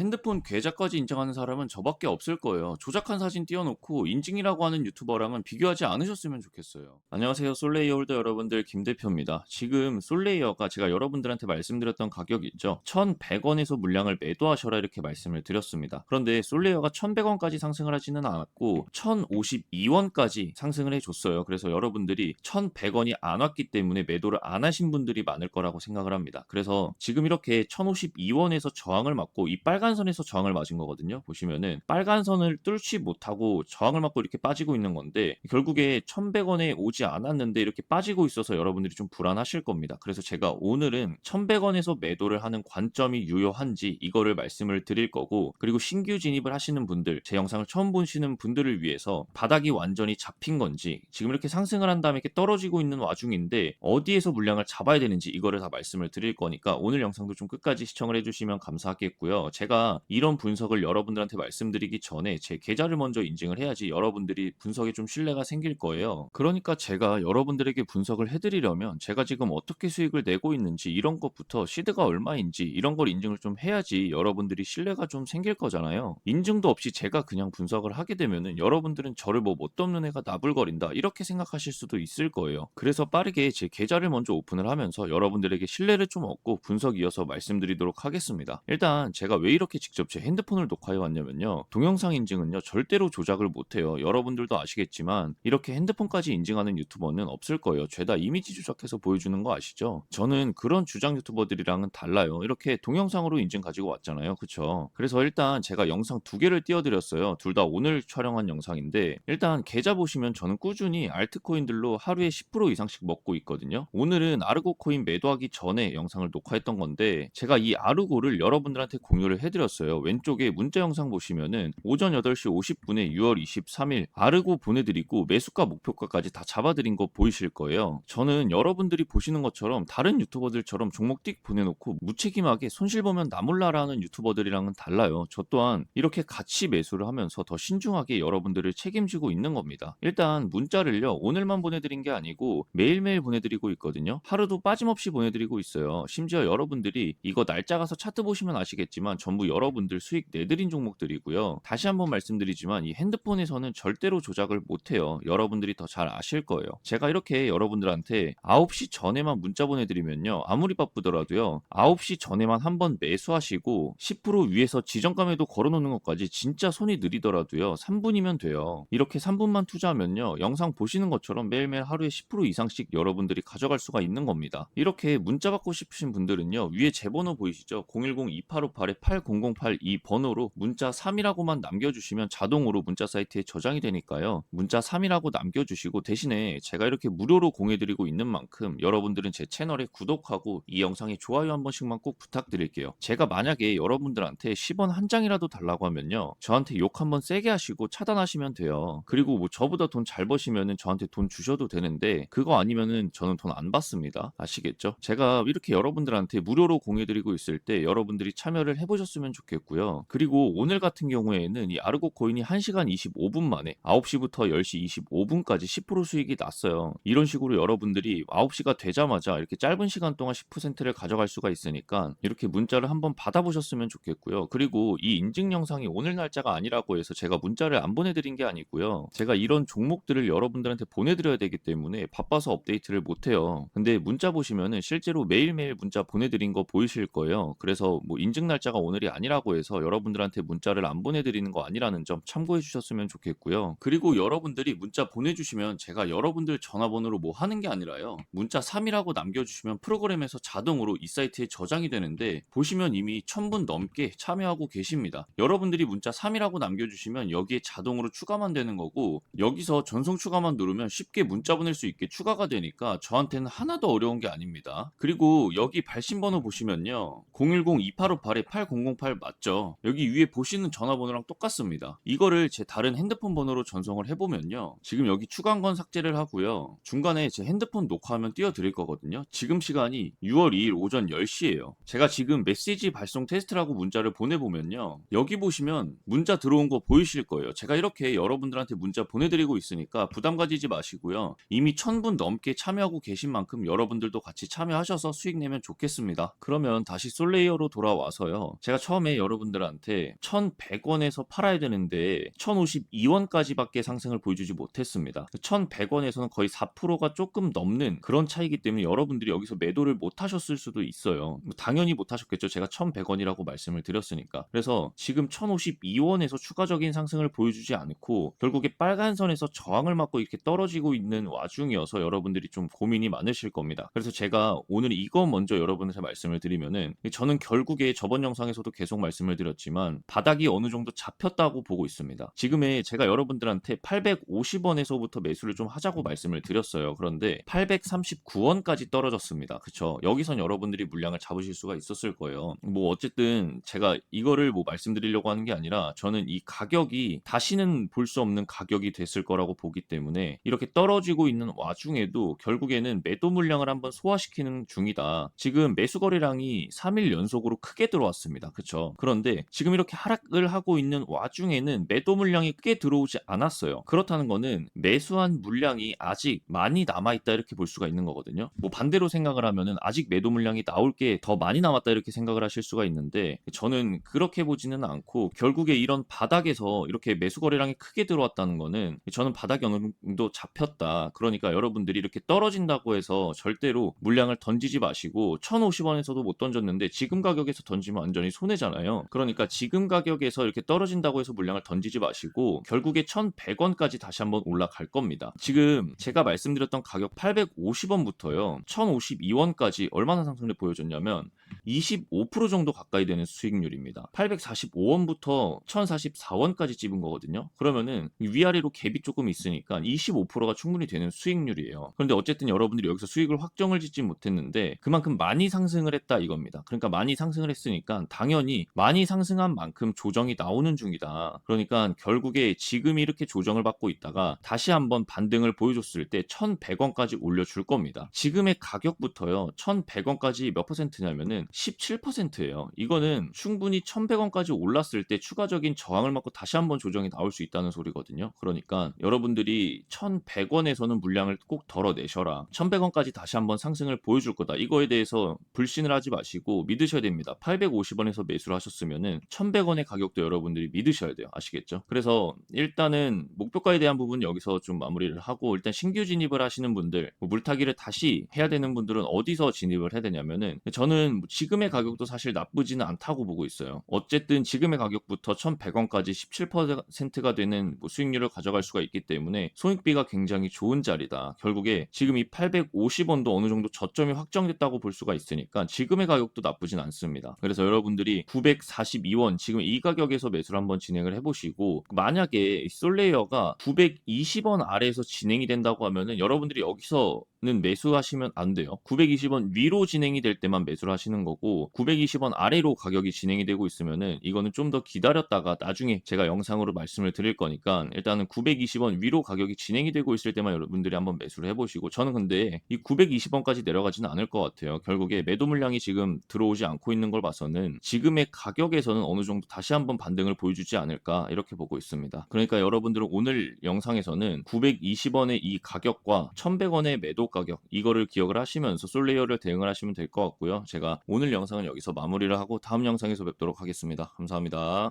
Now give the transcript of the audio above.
핸드폰 계좌까지 인정하는 사람은 저밖에 없을 거예요. 조작한 사진 띄워놓고 인증이라고 하는 유튜버랑은 비교하지 않으셨으면 좋겠어요. 안녕하세요. 솔레이어 홀더 여러분들 김 대표입니다. 지금 솔레이어가 제가 여러분들한테 말씀드렸던 가격 있죠? 1,100원에서 물량을 매도하셔라 이렇게 말씀을 드렸습니다. 그런데 솔레이어가 1,100원까지 상승을 하지는 않았고 1,052원까지 상승을 해줬어요. 그래서 여러분들이 1,100원이 안 왔기 때문에 매도를 안 하신 분들이 많을 거라고 생각을 합니다. 그래서 지금 이렇게 1,052원에서 저항을 맞고 이 빨간 선에서 저항을 맞은 거거든요. 보시면은 빨간 선을 뚫지 못하고 저항을 맞고 이렇게 빠지고 있는 건데 결국에 1,100원에 오지 않았는데 이렇게 빠지고 있어서 여러분들이 좀 불안하실 겁니다. 그래서 제가 오늘은 1,100원에서 매도를 하는 관점이 유효한지 이거를 말씀을 드릴 거고 그리고 신규 진입을 하시는 분들 제 영상을 처음 보시는 분들을 위해서 바닥이 완전히 잡힌 건지 지금 이렇게 상승을 한 다음에 이렇게 떨어지고 있는 와중인데 어디에서 물량을 잡아야 되는지 이거를 다 말씀을 드릴 거니까 오늘 영상도 좀 끝까지 시청을 해주시면 감사하겠고요. 제가 이런 분석을 여러분들한테 말씀드리기 전에 제 계좌를 먼저 인증을 해야지 여러분들이 분석에 좀 신뢰가 생길 거예요. 그러니까 제가 여러분들에게 분석을 해드리려면 제가 지금 어떻게 수익을 내고 있는지 이런 것부터 시드가 얼마인지 이런 걸 인증을 좀 해야지 여러분들이 신뢰가 좀 생길 거잖아요. 인증도 없이 제가 그냥 분석을 하게 되면은 여러분들은 저를 뭐 없는 애가 나불거린다 이렇게 생각하실 수도 있을 거예요. 그래서 빠르게 제 계좌를 먼저 오픈을 하면서 여러분들에게 신뢰를 좀 얻고 분석 이어서 말씀드리도록 하겠습니다. 일단 제가 왜 이렇게 직접 제 핸드폰을 녹화해 왔냐면요. 동영상 인증은요 절대로 조작을 못해요. 여러분들도 아시겠지만 이렇게 핸드폰까지 인증하는 유튜버는 없을 거예요. 죄다 이미지 조작해서 보여주는 거 아시죠? 저는 그런 주장 유튜버들이랑은 달라요. 이렇게 동영상으로 인증 가지고 왔잖아요. 그쵸? 그래서 일단 제가 영상 두 개를 띄워드렸어요. 둘 다 오늘 촬영한 영상인데 일단 계좌 보시면 저는 꾸준히 알트코인들로 하루에 10% 이상씩 먹고 있거든요. 오늘은 아르고 코인 매도하기 전에 영상을 녹화했던 건데 제가 이 아르고를 여러분들한테 공유를 해 드렸어요. 왼쪽에 문자 영상 보시면은 오전 8시 50분에 6월 23일 아르고 보내드리고 매수가 목표가까지 다 잡아드린 거 보이실 거예요. 저는 여러분들이 보시는 것처럼 다른 유튜버들처럼 종목 띡 보내놓고 무책임하게 손실 보면 나 몰라라는 유튜버들이랑은 달라요. 저 또한 이렇게 같이 매수를 하면서 더 신중하게 여러분들을 책임지고 있는 겁니다. 일단 문자를요 오늘만 보내드린 게 아니고 매일매일 보내드리고 있거든요. 하루도 빠짐없이 보내드리고 있어요. 심지어 여러분들이 이거 날짜 가서 차트 보시면 아시겠지만 전부 전부 여러분들 수익 내드린 종목들이고요. 다시 한번 말씀드리지만 이 핸드폰에서는 절대로 조작을 못해요. 여러분들이 더 잘 아실 거예요. 제가 이렇게 여러분들한테 9시 전에만 문자 보내드리면요. 아무리 바쁘더라도요. 9시 전에만 한 번 매수하시고 10% 위에서 지정감에도 걸어놓는 것까지 진짜 손이 느리더라도요. 3분이면 돼요. 이렇게 3분만 투자하면요. 영상 보시는 것처럼 매일매일 하루에 10% 이상씩 여러분들이 가져갈 수가 있는 겁니다. 이렇게 문자 받고 싶으신 분들은요. 위에 제 번호 보이시죠? 010-2858-80 0082번호로 문자 3이라고만 남겨주시면 자동으로 문자 사이트에 저장이 되니까요. 문자 3이라고 남겨주시고 대신에 제가 이렇게 무료로 공해드리고 있는 만큼 여러분들은 제 채널에 구독하고 이 영상에 좋아요 한 번씩만 꼭 부탁드릴게요. 제가 만약에 여러분들한테 10원 한 장이라도 달라고 하면요. 저한테 욕 한번 세게 하시고 차단하시면 돼요. 그리고 뭐 저보다 돈 잘 버시면은 저한테 돈 주셔도 되는데 그거 아니면은 저는 돈 안 받습니다. 아시겠죠? 제가 이렇게 여러분들한테 무료로 공해드리고 있을 때 여러분들이 참여를 해보셨으면 으면 좋겠고요. 그리고 오늘 같은 경우에는 이 아르고 코인이 1시간 25분 만에 9시부터 10시 25분까지 10% 수익이 났어요. 이런 식으로 여러분들이 9시가 되자마자 이렇게 짧은 시간 동안 10%를 가져갈 수가 있으니까 이렇게 문자를 한번 받아보셨으면 좋겠고요. 그리고 이 인증 영상이 오늘 날짜가 아니라고 해서 제가 문자를 안 보내드린 게 아니고요. 제가 이런 종목들을 여러분들한테 보내드려야 되기 때문에 바빠서 업데이트를 못해요. 근데 문자 보시면은 실제로 매일매일 문자 보내드린 거 보이실 거예요. 그래서 뭐 인증 날짜가 오늘이 아니라고 해서 여러분들한테 문자를 안 보내드리는 거 아니라는 점 참고해 주셨으면 좋겠고요. 그리고 여러분들이 문자 보내주시면 제가 여러분들 전화번호로 뭐 하는 게 아니라요. 문자 3이라고 남겨주시면 프로그램에서 자동으로 이 사이트에 저장이 되는데 보시면 이미 1000분 넘게 참여하고 계십니다. 여러분들이 문자 3이라고 남겨주시면 여기에 자동으로 추가만 되는 거고 여기서 전송 추가만 누르면 쉽게 문자 보낼 수 있게 추가가 되니까 저한테는 하나도 어려운 게 아닙니다. 그리고 여기 발신번호 보시면요. 010-2858-8008 맞죠? 여기 위에 보시는 전화번호랑 똑같습니다. 이거를 제 다른 핸드폰 번호로 전송을 해보면요. 지금 여기 추가한 건 삭제를 하고요. 중간에 제 핸드폰 녹화하면 띄워드릴 거거든요. 지금 시간이 6월 2일 오전 10시예요. 제가 지금 메시지 발송 테스트라고 문자를 보내보면요. 여기 보시면 문자 들어온 거 보이실 거예요. 제가 이렇게 여러분들한테 문자 보내드리고 있으니까 부담 가지지 마시고요. 이미 1000분 넘게 참여하고 계신 만큼 여러분들도 같이 참여하셔서 수익 내면 좋겠습니다. 그러면 다시 솔레이어로 돌아와서요. 제가 처음에 여러분들한테 1,100원에서 팔아야 되는데 1,052원까지밖에 상승을 보여주지 못했습니다. 1,100원에서는 거의 4%가 조금 넘는 그런 차이기 때문에 여러분들이 여기서 매도를 못 하셨을 수도 있어요. 뭐 당연히 못 하셨겠죠. 제가 1,100원이라고 말씀을 드렸으니까. 그래서 지금 1,052원에서 추가적인 상승을 보여주지 않고 결국에 빨간 선에서 저항을 맞고 이렇게 떨어지고 있는 와중이어서 여러분들이 좀 고민이 많으실 겁니다. 그래서 제가 오늘 이거 먼저 여러분한테 말씀을 드리면은 저는 결국에 저번 영상에서도 계속 말씀을 드렸지만 바닥이 어느 정도 잡혔다고 보고 있습니다. 지금의 제가 여러분들한테 850원에서부터 매수를 좀 하자고 말씀을 드렸어요. 그런데 839원까지 떨어졌습니다. 그쵸? 여기선 여러분들이 물량을 잡으실 수가 있었을 거예요. 뭐 어쨌든 제가 이거를 뭐 말씀드리려고 하는 게 아니라 저는 이 가격이 다시는 볼 수 없는 가격이 됐을 거라고 보기 때문에 이렇게 떨어지고 있는 와중에도 결국에는 매도 물량을 한번 소화시키는 중이다. 지금 매수 거래량이 3일 연속으로 크게 들어왔습니다. 그쵸? 그런데 지금 이렇게 하락을 하고 있는 와중에는 매도 물량이 크게 들어오지 않았어요. 그렇다는 거는 매수한 물량이 아직 많이 남아 있다 이렇게 볼 수가 있는 거거든요. 뭐 반대로 생각을 하면은 아직 매도 물량이 나올 게 더 많이 남았다 이렇게 생각을 하실 수가 있는데 저는 그렇게 보지는 않고 결국에 이런 바닥에서 이렇게 매수 거래량이 크게 들어왔다는 거는 저는 바닥이 어느 정도 잡혔다. 그러니까 여러분들이 이렇게 떨어진다고 해서 절대로 물량을 던지지 마시고 1,050원에서도 못 던졌는데 지금 가격에서 던지면 완전히 손해 잖아요. 그러니까 지금 가격에서 이렇게 떨어진다고 해서 물량을 던지지 마시고 결국에 1,100원까지 다시 한번 올라갈 겁니다. 지금 제가 말씀드렸던 가격 850원부터요. 1,052원까지 얼마나 상승을 보여줬냐면 25% 정도 가까이 되는 수익률입니다. 845원부터 1044원까지 찝은 거거든요. 그러면은 위아래로 갭이 조금 있으니까 25%가 충분히 되는 수익률이에요. 그런데 어쨌든 여러분들이 여기서 수익을 확정을 짓지 못했는데 그만큼 많이 상승을 했다 이겁니다. 그러니까 많이 상승을 했으니까 당연히 많이 상승한 만큼 조정이 나오는 중이다. 그러니까 결국에 지금 이렇게 조정을 받고 있다가 다시 한번 반등을 보여줬을 때 1100원까지 올려줄 겁니다. 지금의 가격부터요 1100원까지 몇 퍼센트냐면은 17%예요. 이거는 충분히 1100원까지 올랐을 때 추가적인 저항을 맞고 다시 한번 조정이 나올 수 있다는 소리거든요. 그러니까 여러분들이 1100원에서는 물량을 꼭 덜어내셔라. 1100원까지 다시 한번 상승을 보여줄 거다. 이거에 대해서 불신을 하지 마시고 믿으셔야 됩니다. 850원에서 매수를 하셨으면은 1100원의 가격도 여러분들이 믿으셔야 돼요. 아시겠죠? 그래서 일단은 목표가에 대한 부분 여기서 좀 마무리를 하고 일단 신규 진입을 하시는 분들 뭐 물타기를 다시 해야 되는 분들은 어디서 진입을 해야 되냐면은 저는 지금의 가격도 사실 나쁘지는 않다고 보고 있어요. 어쨌든 지금의 가격부터 1100원까지 17%가 되는 뭐 수익률을 가져갈 수가 있기 때문에 손익비가 굉장히 좋은 자리다. 결국에 지금 이 850원도 어느 정도 저점이 확정됐다고 볼 수가 있으니까 지금의 가격도 나쁘진 않습니다. 그래서 여러분들이 942원 지금 이 가격에서 매수를 한번 진행을 해보시고 만약에 솔레이어가 920원 아래에서 진행이 된다고 하면은 여러분들이 여기서 는 매수하시면 안 돼요. 920원 위로 진행이 될 때만 매수를 하시는 거고 920원 아래로 가격이 진행이 되고 있으면은 이거는 좀 더 기다렸다가 나중에 제가 영상으로 말씀을 드릴 거니까 일단은 920원 위로 가격이 진행이 되고 있을 때만 여러분들이 한번 매수를 해보시고 저는 근데 이 920원까지 내려가지는 않을 것 같아요. 결국에 매도 물량이 지금 들어오지 않고 있는 걸 봐서는 지금의 가격에서는 어느 정도 다시 한번 반등을 보여주지 않을까 이렇게 보고 있습니다. 그러니까 여러분들은 오늘 영상에서는 920원의 이 가격과 1100원의 매도 가격 이거를 기억을 하시면서 솔레이어를 대응을 하시면 될 것 같고요. 제가 오늘 영상은 여기서 마무리를 하고 다음 영상에서 뵙도록 하겠습니다. 감사합니다.